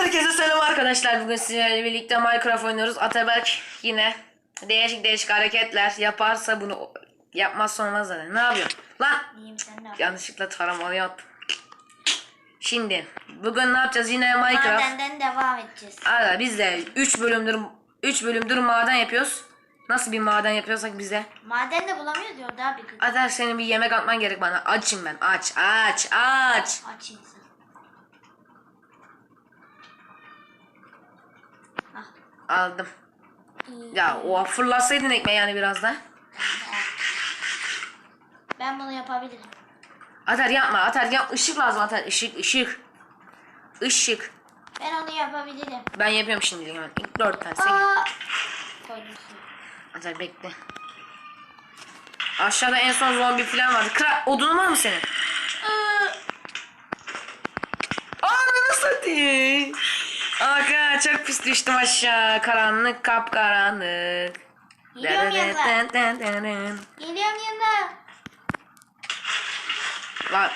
Herkese selam arkadaşlar. Bugün sizlerle birlikte Minecraft oynuyoruz. Ataberk yine değişik değişik hareketler yaparsa bunu yapmazsa olmaz zaten. Ne yapıyorsun? Lan İyiyim sen ne yapıyorsun? yanlışlıkla taramalı attım. Şimdi bugün ne yapacağız? Yine Minecraft. Madenden devam edeceğiz. Arada biz de 3 bölümdür 3 bölümdür maden yapıyoruz. Nasıl bir maden yapıyorsak bize. Maden de bulamıyoruz ya daha bir kız. Atar senin bir yemek atman gerek bana. Açım ben. Aç, aç, aç. Aç insan. Aldım. Ya o fırlatsaydın ekmeği yani biraz da. Ben bunu yapabilirim. Atar yapma atar yap ışık lazım atar ışık ışık. Işık. Ben onu yapabilirim. Ben yapıyorum şimdi hemen. İlk dört tane. Aa. Koydum. Atar bekle. Aşağıda en son zombi falan vardı. Kıra odun var mı senin? Ananı satayım. Çok pis düştüm aşağı. Karanlık kapkaranlık. Geliyorum yanına. Geliyorum yanına. Lan,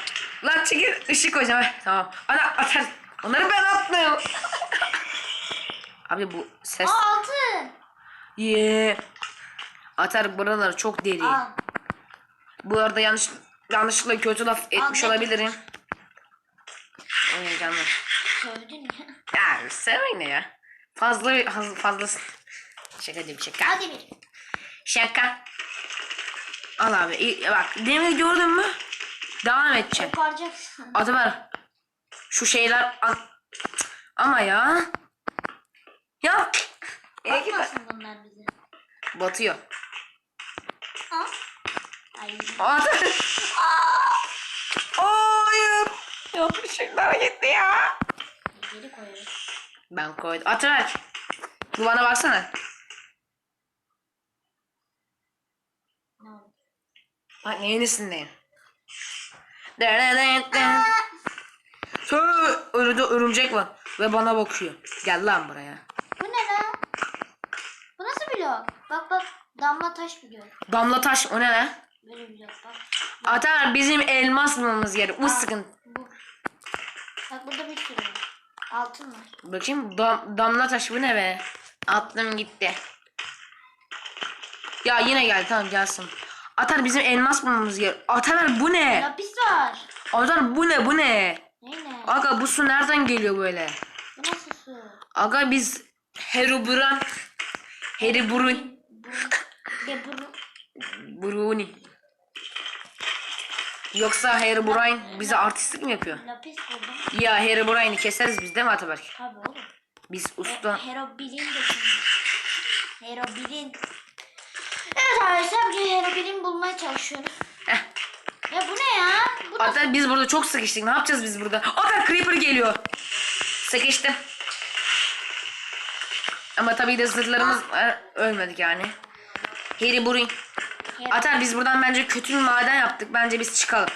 lan çekil ışık heh, Tamam. Ana atar. Onları ben atmıyorum. Abi bu ses. Aa altın. Ye. Atar buralar çok deri. Al. Bu arada yanlış yanlışlıkla kötü laf etmiş Al, olabilirim. Oy canım. Sövdün ya. Ya? Fazla fazla şaka değil şaka. Hadi bir. Şaka. Al abi. iyi- bak demir gördün mü? Devam edeceğim. Koparacaksın. Adı ver. Şu şeyler a- ama ya. Ya. Bakmasın bunlar bize. Batıyor. Ha? Ay. Adı. Hayır. Yanlışlıkla gitti ya. Geri koyarız. Ben koydum. Atıver. Bu bana baksana. Bak neyin üstündeyim. Şöyle önünde örümcek var ve bana bakıyor. Gel lan buraya. Bu ne lan? Bu nasıl blok? Bak bak damla taş blok. Damla taş o ne lan? Böyle blok bak. Atar bizim elmas bulmamız gerek. Bu sıkıntı. Bu. Bak burada bir sürü. Altın var. Bakayım dam, damla taş bu ne be? Attım gitti. Ya yine geldi tamam gelsin. Atar bizim elmas bulmamız gerek. Atar bu ne? Lapis var. Atar bu ne bu ne? Ne ne? Aga bu su nereden geliyor böyle? Bu nasıl su? Aga biz Heroburan Heriburun Bu. De Yoksa Herobrine bize artistlik mi yapıyor? Lapis buldum. Ya Herobrine'i keseriz biz değil mi Ataberk? Tabii oğlum. Biz usta. Herobilin de. Herobilin. Evet arkadaşlar bir herobilin bulmaya çalışıyoruz. Eh. Ya bu ne ya? Bu Hatta biz burada çok sıkıştık. Ne yapacağız biz burada? Ata Creeper geliyor. Sıkıştım. Ama tabii de zırhlarımız e, ölmedik yani. Herobrine. Atar biz buradan bence kötü bir maden yaptık. Bence biz çıkalım.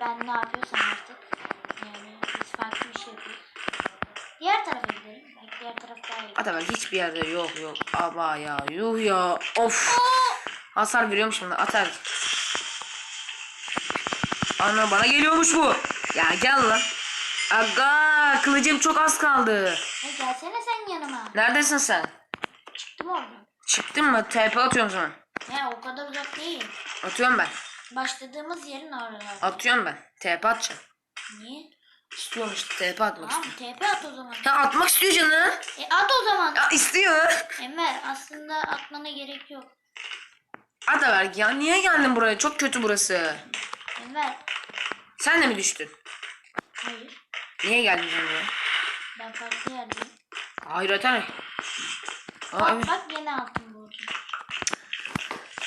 Ben ne yapıyorsam artık. Yani biz farklı bir şey yapıyoruz. Diğer tarafa gidelim. Belki diğer taraf daha iyi. Ataberk hiçbir yerde yok yok. Aba ya yuh ya. Of. Hasar veriyorum şimdi atar. Ana bana geliyormuş bu. Ya gel lan. Aga kılıcım çok az kaldı. Hey gelsene sen yanıma. Neredesin sen? Çıktım oradan. Çıktın mı? TP atıyorum sana. Ya o kadar uzak değil. Atıyorum ben. Başladığımız yerin oralar. Atıyorum ben. TP atacağım. Niye? İstiyorum işte TP atmak Tamam. TP at o zaman. Ya atmak istiyor canım. E at o zaman. Ya istiyor. Enver aslında atmana gerek yok. Ataberk ya niye geldin buraya? Çok kötü burası. Enver. Sen de mi düştün? Hayır. Niye geldin sen buraya? Ben farklı yerdeyim. Hayır. Aa, Bak evet. bak yine altın buldum.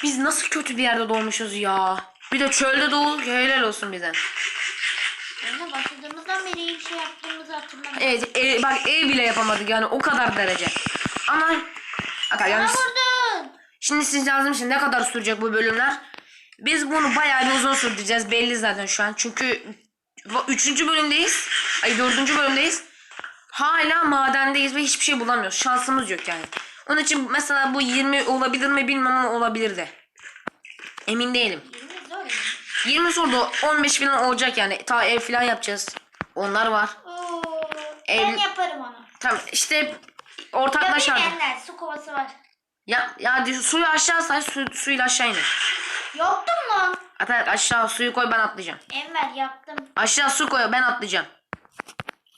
Biz nasıl kötü bir yerde doğmuşuz ya. Bir de çölde doğduk helal olsun bize. Başladığımızdan beri iyi bir şey yaptığımızı hatırlamıyorum. Evet e, bak ev bile yapamadık yani o kadar derece. Ama Ata Bana yalnız vurdun. şimdi siz yazdım şimdi ne kadar sürecek bu bölümler? Biz bunu bayağı bir uzun sürdüreceğiz belli zaten şu an. Çünkü üçüncü bölümdeyiz. Ay dördüncü bölümdeyiz. Hala madendeyiz ve hiçbir şey bulamıyoruz. Şansımız yok yani. Onun için mesela bu 20 olabilir mi bilmem ama olabilir de. Emin değilim. Yerimiz zor ya. 20 soruda 15 falan olacak yani. Ta ev falan yapacağız. Onlar var. Oo. Ben Ev... yaparım onu. Tamam işte ortaklaşa. Yapayım Enver. Su kovası var. Ya ya di- suyu aşağı say su, suyla aşağı iner. Yoktun mu? Atar aşağı suyu koy ben atlayacağım. Enver yaptım. Aşağı su koy ben atlayacağım.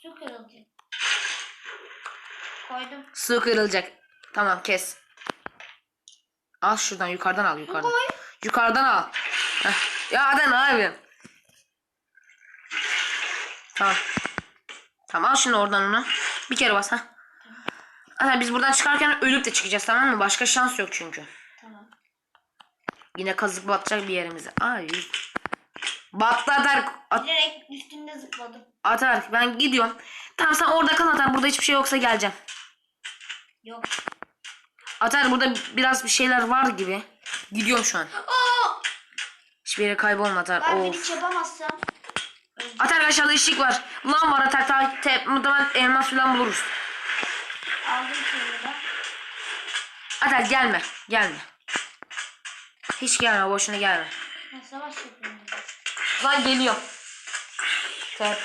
Su kırıldı. Koydum. Su kırılacak. Tamam kes. Al şuradan yukarıdan al yukarıdan. Yukarıdan al. Heh. Ya ne yapıyorsun? Tamam. Tamam al şimdi oradan onu. Bir kere bas ha. Adem biz buradan çıkarken ölüp de çıkacağız tamam mı? Başka şans yok çünkü. Tamam. Yine kazık batacak bir yerimize. Ay. Battı Atar. At- Direkt üstünde zıpladım. Atar ben gidiyorum. Tamam sen orada kal Atar. Burada hiçbir şey yoksa geleceğim. Yok. Atar burada biraz bir şeyler var gibi. Gidiyorum şu an. Aa! Hiçbir yere kaybolma Atar. Ben Of. bir hiç yapamazsam. Atar aşağıda ışık var. Lan var Atar. Ta, te, muhtemelen elmas falan buluruz. Aldım şeyi de. Atar gelme. Gelme. Hiç gelme. Boşuna gelme. Ben savaş yapıyorum. Lan geliyor. Tep.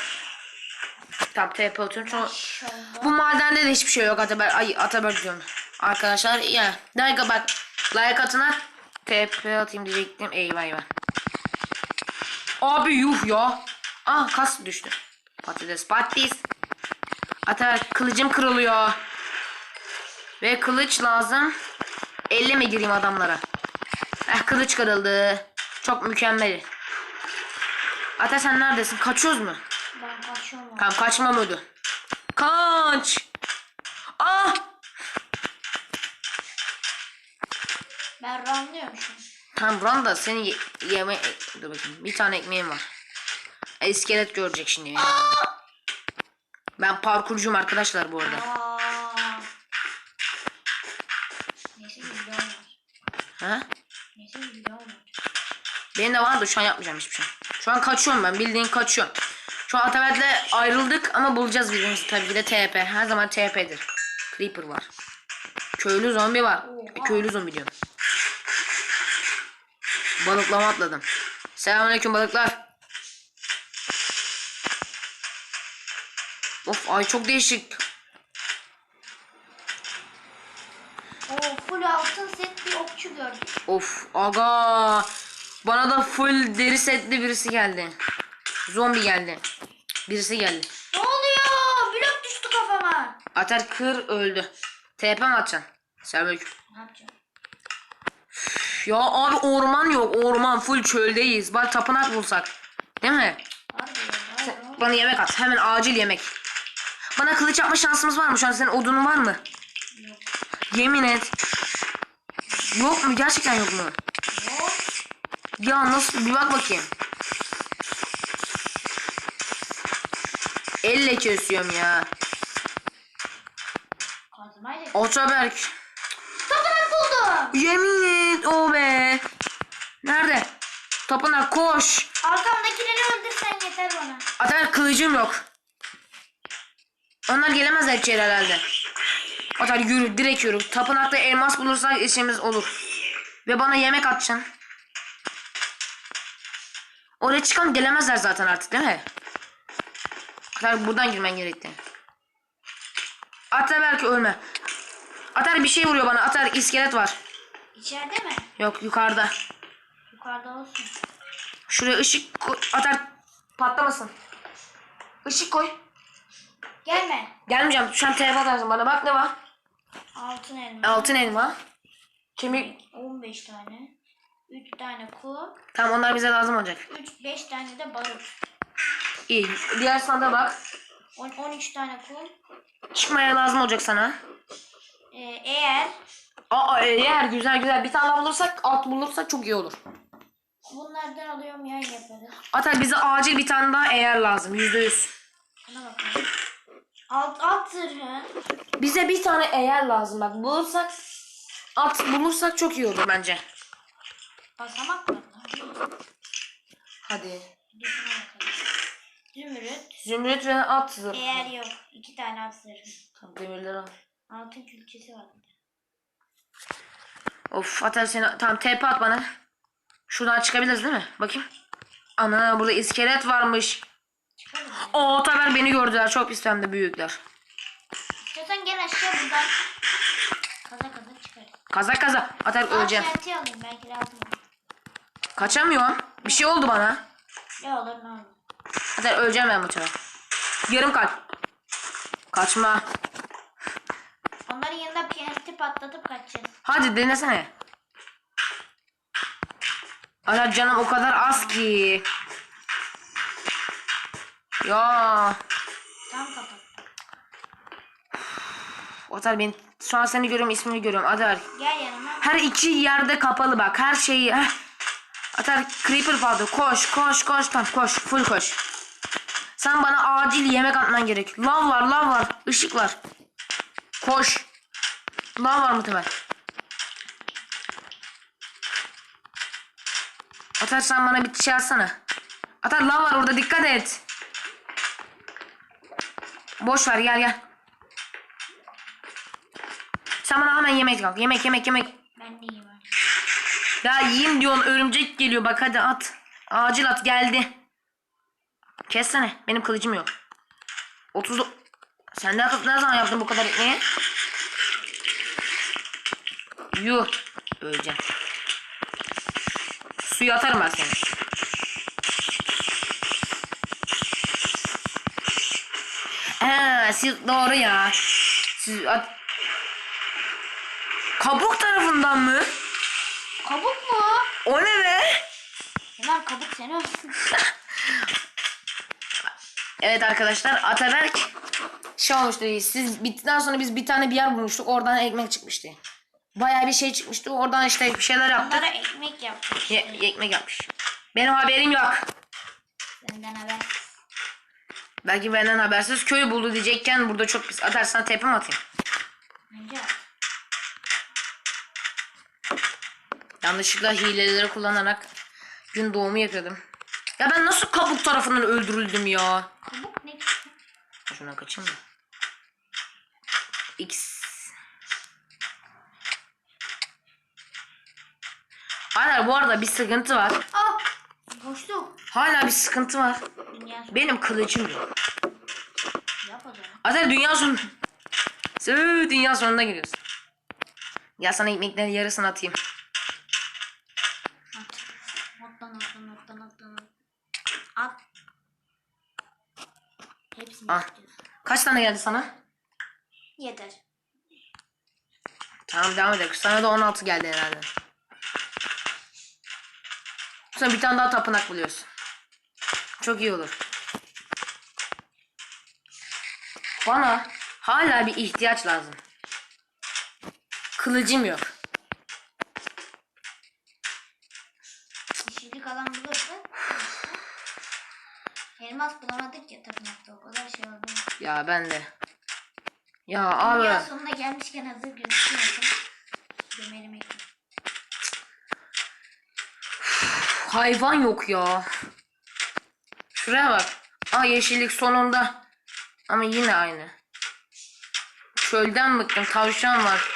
Tamam TP atıyorum. Sonra... Bu madende de hiçbir şey yok Ataber. Ay Ataber diyorum. Arkadaşlar ya. Like bak. Like atına TP atayım diyecektim. Eyvah eyvah. Abi yuh ya. Ah kas düştü. Patates patates. Ataber kılıcım kırılıyor. Ve kılıç lazım. Elle mi gireyim adamlara? Eh kılıç kırıldı. Çok mükemmel. Ata sen neredesin? Kaçıyoruz mu? Ben kaçıyorum. Tamam kaçma modu. Kaç. Ah. Ben ranlıyorum şu an. Tamam buran da senin ye- yeme... Dur bakayım. Bir tane ekmeğim var. E, İskelet görecek şimdi. beni. Ben parkurcuyum arkadaşlar bu arada. Aa. Neyse var. Ha? Neyse video var. Benim de var da şu an yapmayacağım hiçbir şey. Şu an kaçıyorum ben. Bildiğin kaçıyorum. Şu an Atabert'le ayrıldık ama bulacağız birbirimizi tabii ki de TP. Her zaman TP'dir. Creeper var. Köylü zombi var. E, Köylü zombi diyorum. Balıklama atladım. Selamünaleyküm balıklar. Of ay çok değişik. Oo full altın set bir okçu gördük. Of aga. Bana da full deri setli birisi geldi. Zombi geldi. Birisi geldi. Ne oluyor? Blok düştü kafama. Atar kır öldü. TP mi atacaksın? Selamünaleyküm. Ne yapacağım? Ya abi orman yok orman full çöldeyiz. Bak tapınak bulsak. Değil mi? Harbi harbi. Bana yemek at. Hemen acil yemek. Bana kılıç yapma şansımız var mı? Şu an senin odunun var mı? Yok. Yemin et. Yok mu? Gerçekten yok mu? Yok. Ya nasıl? Bir bak bakayım. Elle kesiyorum ya. Otoberk. Yemin et o be. Nerede? Tapınak koş. Arkamdakileri öldürsen yeter bana. Atar kılıcım yok. Onlar gelemezler içeri herhalde. Atar yürü direkt yürü. Tapınakta elmas bulursak işimiz olur. Ve bana yemek atacaksın. Oraya çıkan gelemezler zaten artık değil mi? Atar buradan girmen gerekti. Atar belki ölme. Atar bir şey vuruyor bana. Atar iskelet var. İçeride mi? Yok yukarıda. Yukarıda olsun. Şuraya ışık. Atar patlamasın. Işık koy. Gelme. Gelmeyeceğim. Şu an telefon lazım bana. Bak ne var? Altın elma. Altın elma. Kemik. 15 tane. 3 tane kum. Tamam onlar bize lazım olacak. 3 5 tane de barut. İyi. Diğer sanda bak. 10 13 tane kum. Çıkmaya lazım olacak sana. Ee, eğer Aa eğer güzel güzel bir tane bulursak at bulursak çok iyi olur. bunlardan alıyorum yay yaparız. Atar bize acil bir tane daha eğer lazım. Yüzde yüz. Buna bakalım. Alt at zırhı. Bize bir tane eğer lazım bak. Bulursak at bulursak çok iyi olur bence. Basamak mı? Hadi. Düşüne bakalım. Zümrüt. Zümrüt ve at zırhı. Eğer yok. 2 tane at zırhı. Tamam demirleri al. Altın külçesi var. Of Atar seni tamam TP at bana. Şuradan çıkabiliriz değil mi? Bakayım. Ana burada iskelet varmış. O Tamer beni gördüler. Çok pis hem de büyükler. İstiyorsan gel aşağı buradan. Kaza kaza çıkarız. Kaza kaza. Atar Aa öleceğim. TNT alayım belki lazım olur. Kaçamıyorum. Bir şey oldu bana. Ne olur ne olur. Atar öleceğim ben bu sefer. Yarım kalp. Kaçma. Onların yanında TNT patlatıp kaçacağız. Hadi denesene. Atar canım o kadar az ki. Ya. Tam kapat. Atar ben şu an seni görüyorum ismini görüyorum. Atar. Gel yanıma. Her iki yerde kapalı bak. Her şeyi. Heh. Atar creeper vardı. Koş koş koş tam koş. Full koş. Sen bana acil yemek atman gerek. Lav var lav var. ışık var. Koş. Lav var mı Temel? Atar sen bana bir şey atsana. Atar lav var orada dikkat et. Boş ver gel gel. Sen bana hemen yemek al. Yemek yemek yemek. Ben de yiyeyim. Ya yiyeyim diyorsun örümcek geliyor bak hadi at. Acil at geldi. Kessene benim kılıcım yok. 30 Sen ne, ne zaman yaptın bu kadar ekmeği? Yuh. Öleceğim. Suya atarım ben seni. Ee, siz doğru ya. Siz at... Kabuk tarafından mı? Kabuk mu? O ne be? Ulan kabuk seni olsun. Evet arkadaşlar Ataberk şey olmuştu. Siz bittikten sonra biz bir tane bir yer bulmuştuk. Oradan ekmek çıkmıştı. Bayağı bir şey çıkmıştı. Oradan işte bir şeyler yaptık. Onlara ekmek yapmış. Ye- ekmek yapmış. Benim haberim yok. Senden haber. Belki benden habersiz köy buldu diyecekken burada çok pis. Atarsan tepem atayım. Bence at. Yanlışlıkla hileleri kullanarak gün doğumu yapıyordum. Ya ben nasıl kabuk tarafından öldürüldüm ya? Kabuk ne? Şuna kaçayım mı? X. Hala bu arada bir sıkıntı var. Aa! Boşluk. Hala bir sıkıntı var. Dünya Benim kılıcım yok. yap o zaman. Hatta dünya sonu. Sığ, dünya sonuna giriyorsun. Gel sana ekmeklerin yarısını atayım. At. Atlan atlan atlan atlan. atlan. At. Hepsini Ah. Kaç tane geldi sana? Yeter. Tamam devam edelim. Sana da 16 geldi herhalde. Sonra bir tane daha tapınak buluyorsun. Çok iyi olur. Bana hala bir ihtiyaç lazım. Kılıcım yok. Yeşillik alan bulursa. Elmas bulamadık ya tapınakta o kadar şey oldu. Ya ben de. Ya Dünya abi. sonuna gelmişken hazır gözüküyorsun. Gömelim ekmek. Hayvan yok ya. Şuraya bak. Aa yeşillik sonunda. Ama yine aynı. Çölden bıktım. Tavşan var.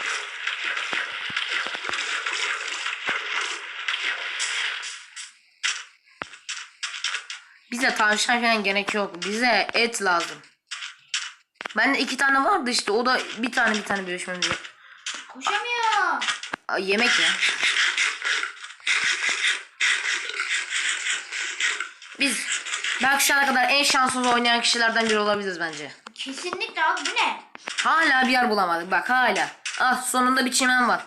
Bize tavşan falan gerek yok. Bize et lazım. Bende iki tane vardı işte. O da bir tane bir tane bölüşmemiz yok. Koşamıyor. Aa, yemek ya. Belki şu ana kadar en şanssız oynayan kişilerden biri olabiliriz bence. Kesinlikle abi bu ne? Hala bir yer bulamadık bak hala. Ah sonunda bir çimen var.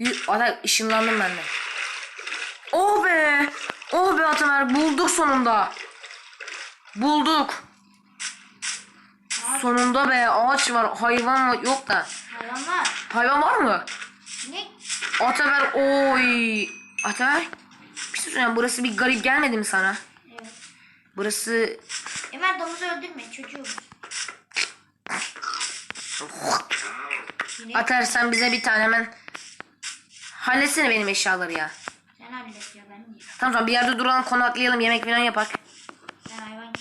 Yü- Ata ışınlandım ben de. Oh be. Oh be Atamer bulduk sonunda. Bulduk. Sonunda be ağaç var hayvan var yok da. hayvanlar. Hayvan var mı? Ne? Atamer oy. Atamer. Bir şey söyleyeyim burası bir garip gelmedi mi sana? Burası Ömer domuzu öldürme çocuğu. Yine Atar sen bize bir tane hemen halletsene benim eşyaları ya. sen hallet ya ben niye? Tamam tamam bir yerde duralım konaklayalım yemek falan yapak. Sen hayvan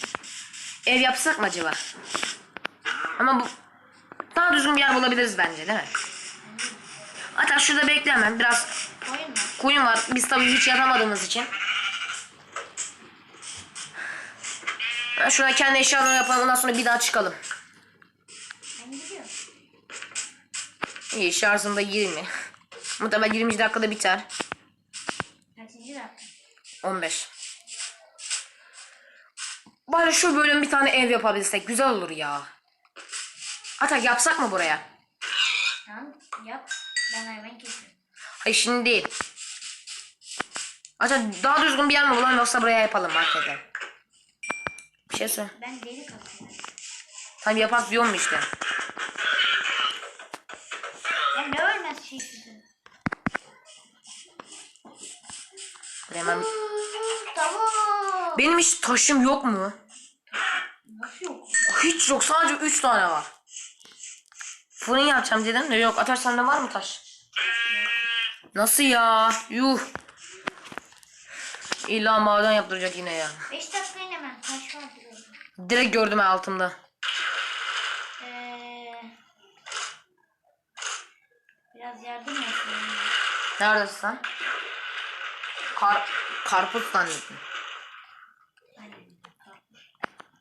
Ev yapsak mı acaba? Ama bu daha düzgün bir yer bulabiliriz bence değil mi? Hatta şurada bekle hemen biraz koyun mu? koyun var. Biz tabii hiç yapamadığımız için. Ben şuna kendi eşyalarımı yapalım ondan sonra bir daha çıkalım. İyi şarjım da 20. Muhtemelen 20 dakikada biter. Kaçıncı dakika? 15. Bari şu bölüm bir tane ev yapabilsek güzel olur ya. Atak yapsak mı buraya? Tamam yap. Ben hemen kesiyorum. Hayır şimdi değil. Atak daha düzgün bir yer mi bulalım yoksa buraya yapalım markete. Bir şey söyle. Ben deli kasıyorum. Tam yapak diyorum işte. Ya ne ölmez şey sizin? Hemen... Tavuk. Benim hiç taşım yok mu? Nasıl yok? Hiç yok sadece 3 tane var. Fırın yapacağım dedim de yok. Atar sende var mı taş? Nasıl ya? Yuh. İlla maden yaptıracak yine ya. 5 dakikayla hemen taş var diyorum. Direkt gördüm ha altımda. Ee, biraz yardım etsin. Neredesin sen? Kar karpuz zannettim.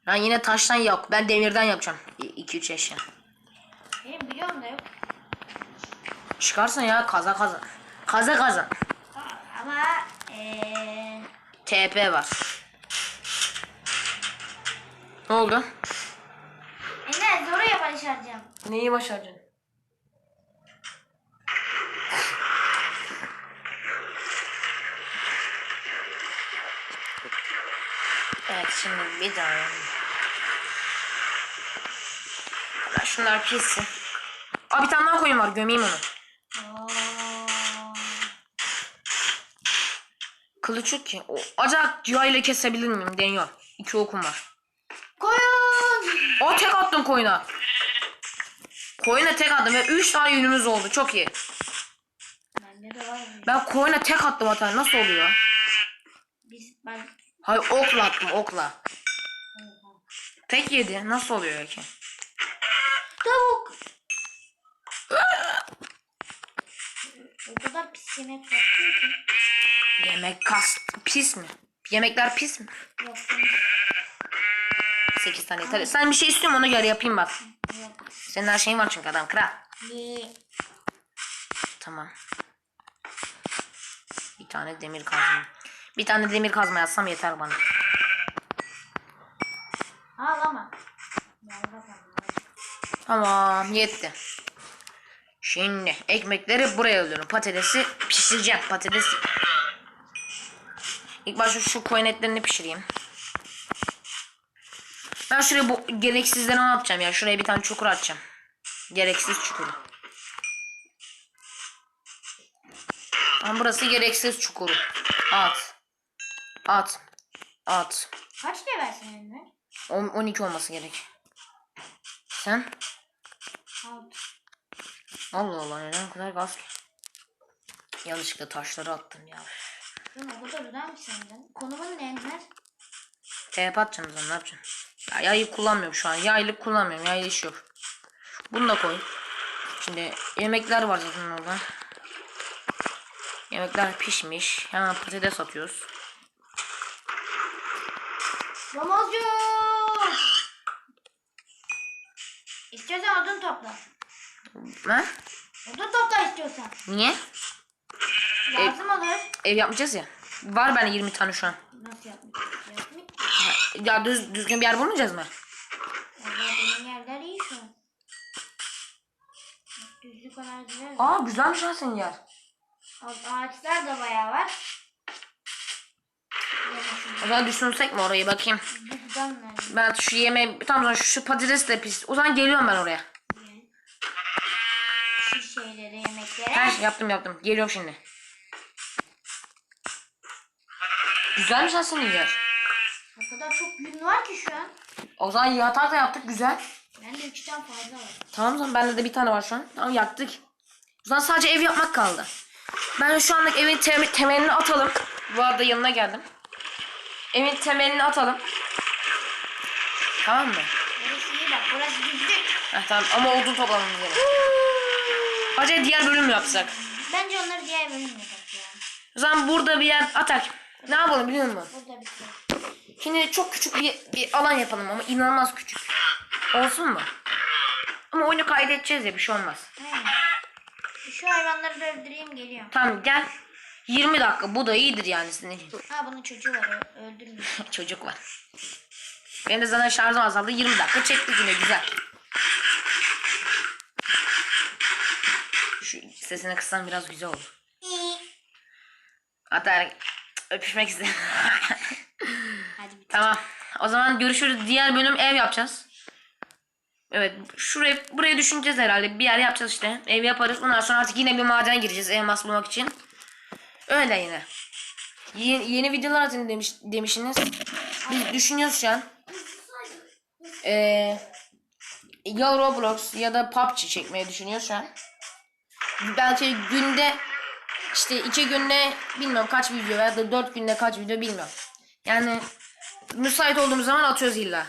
Ben yine taştan yok. Ben demirden yapacağım. 2-3 eşya. Benim biliyorum da yok. Çıkarsın ya kaza kaza. Kaza kaza. Ama ee, TP var. Ne oldu? Enes oraya başaracağım. Neyi başardın? Evet şimdi bir daha. Ben şunlar pişsin. Aa bir tane daha koyun var gömeyim onu. Kılıç yok ki. O, acaba Cia ile kesebilir miyim? Deniyor. İki okum var. Koyun. O tek attım koyuna. Koyuna tek attım ve üç tane yünümüz oldu. Çok iyi. Bende de var. Ben koyuna tek attım hatta. Nasıl oluyor? Biz ben Hayır okla attım okla. Tek yedi. Nasıl oluyor ki? Tavuk. o kadar pis yemek yaptım ki. Yemek kas pis mi? Yemekler pis mi? Yok senin- 8 tane yeter. Sen bir şey istiyorum ona göre yapayım bak. Senin her şeyin var çünkü adam kral. Tamam. Bir tane demir kazma. Bir tane demir kazma yazsam yeter bana. ağlama. Tamam yetti. Şimdi ekmekleri buraya alıyorum. Patatesi pişireceğim. Patates. İlk başta şu koyun etlerini pişireyim. Ben şuraya bu gereksizleri ne yapacağım ya? Şuraya bir tane çukur atacağım. Gereksiz çukur. Ama burası gereksiz çukuru. At. At. At. Kaç Enver? On- 12 olması gerek. Sen? Altı. Allah Allah neden kadar gaz ki? Yanlışlıkla taşları attım ya. Kadar önemli senden. Konumun ne Enver? TP atacağım ne yapacağım? Ya yayı kullanmıyorum şu an. Yaylık kullanmıyorum. Yaylı iş yok. Bunu da koy. Şimdi yemekler var zaten orada. Yemekler pişmiş. Hemen patates atıyoruz. Ramazcı! İstiyorsan odun topla. Ne? Odun topla istiyorsan. Niye? Lazım olur. Ev yapmayacağız ya. Var bende 20 tane şu an. Nasıl yapmayacağız? Ya düz, düzgün bir yer bulmayacağız mı? Benim yerler iyi şu an. Düzlük araziler var. Aa güzelmiş lan senin yer. Ağaçlar da bayağı var. O zaman düşünsek mi orayı bakayım. Ben şu yeme tam sonra şu patates de pis. O zaman geliyorum ben oraya. Şu şeyleri yemeklere. Her şey yaptım yaptım. Geliyorum şimdi. Güzelmiş senin yer. O kadar çok gün var ki şu an. O zaman yatak da yaptık güzel. Bende üçten fazla var. Tamam o zaman bende de bir tane var şu an. Tamam yaktık. O zaman sadece ev yapmak kaldı. Ben şu anlık evin tem- temelini atalım. Bu arada yanına geldim. Evin temelini atalım. Tamam mı? Burası iyi bak. Burası düzlük. Heh, tamam ama odun toplamamız gerek. Acaba diğer bölüm mü yapsak? Bence onları diğer bölüm yapalım ya. O zaman burada bir yer atak. Ne yapalım biliyor musun? Burada bir şey. Şimdi çok küçük bir, bir alan yapalım ama inanılmaz küçük. Olsun mu? Ama oyunu kaydedeceğiz ya bir şey olmaz. Aynen. Şu hayvanları da öldüreyim geliyorum. Tamam gel. 20 dakika bu da iyidir yani senin için. Ha bunun çocuğu var ö- öldürmüyor. Çocuk var. Benim de zaten şarjım azaldı. 20 dakika çektik yine güzel. Şu sesini kıssam biraz güzel olur. Hatta öpüşmek istedim. Hadi bir tamam. O zaman görüşürüz. Diğer bölüm ev yapacağız. Evet. Şuraya buraya düşüneceğiz herhalde. Bir yer yapacağız işte. Ev yaparız. Ondan sonra artık yine bir maden gireceğiz elmas bulmak için. Öyle yine. Yeni, yeni videolar atın demiş, demişsiniz. Biz düşünüyoruz şu an. Ee, ya Roblox ya da PUBG çekmeyi düşünüyoruz şu an. Belki günde işte iki günde bilmiyorum kaç video veya da dört günde kaç video bilmiyorum. Yani müsait olduğumuz zaman atıyoruz illa.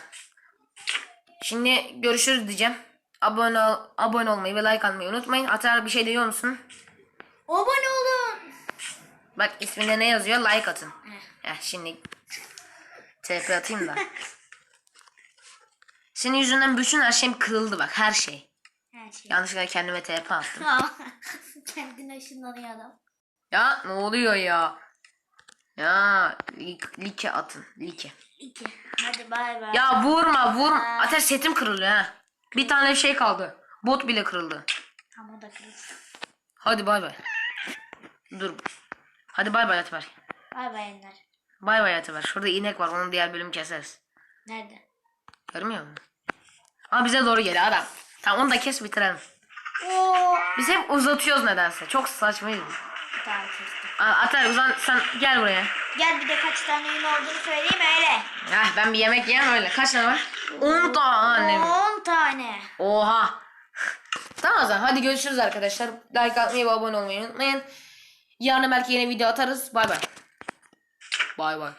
Şimdi görüşürüz diyeceğim. Abone ol, abone olmayı ve like atmayı unutmayın. Atar bir şey diyor musun? Abone olun. Bak isminde ne yazıyor? Like atın. Heh, şimdi TP atayım da. Senin yüzünden bütün her şeyim kırıldı bak her şey. Her şey. Yanlışlıkla kendime TP attım. Kendine ışınlanıyor adam. Ya ne oluyor ya? Ya lik, like atın like. İki. Hadi bay bay. Ya vurma vurma. Ateş setim kırılıyor ha. Bir tane şey kaldı. Bot bile kırıldı. Ama da kırılsın. Hadi bay bay. Dur. Hadi bay bay Ataber. Bay bay Ender. Bay bay Ataber. Şurada inek var. Onu diğer bölüm keseriz. Nerede? Görmüyor musun? Ama bize doğru geliyor adam. Tamam onu da kes bitirelim. Oo. Biz hep uzatıyoruz nedense. Çok saçmayız. Tamam kestim. Ataber uzan sen gel buraya. Gel bir de kaç tane yün olduğunu söyleyeyim öyle. Heh, ben bir yemek yiyeyim öyle. Kaç tane var? 10 tane. mi? 10 tane. Oha. tamam o zaman hadi görüşürüz arkadaşlar. Like atmayı ve abone olmayı unutmayın. Yarın belki yeni video atarız. Bay bay. Bay bay.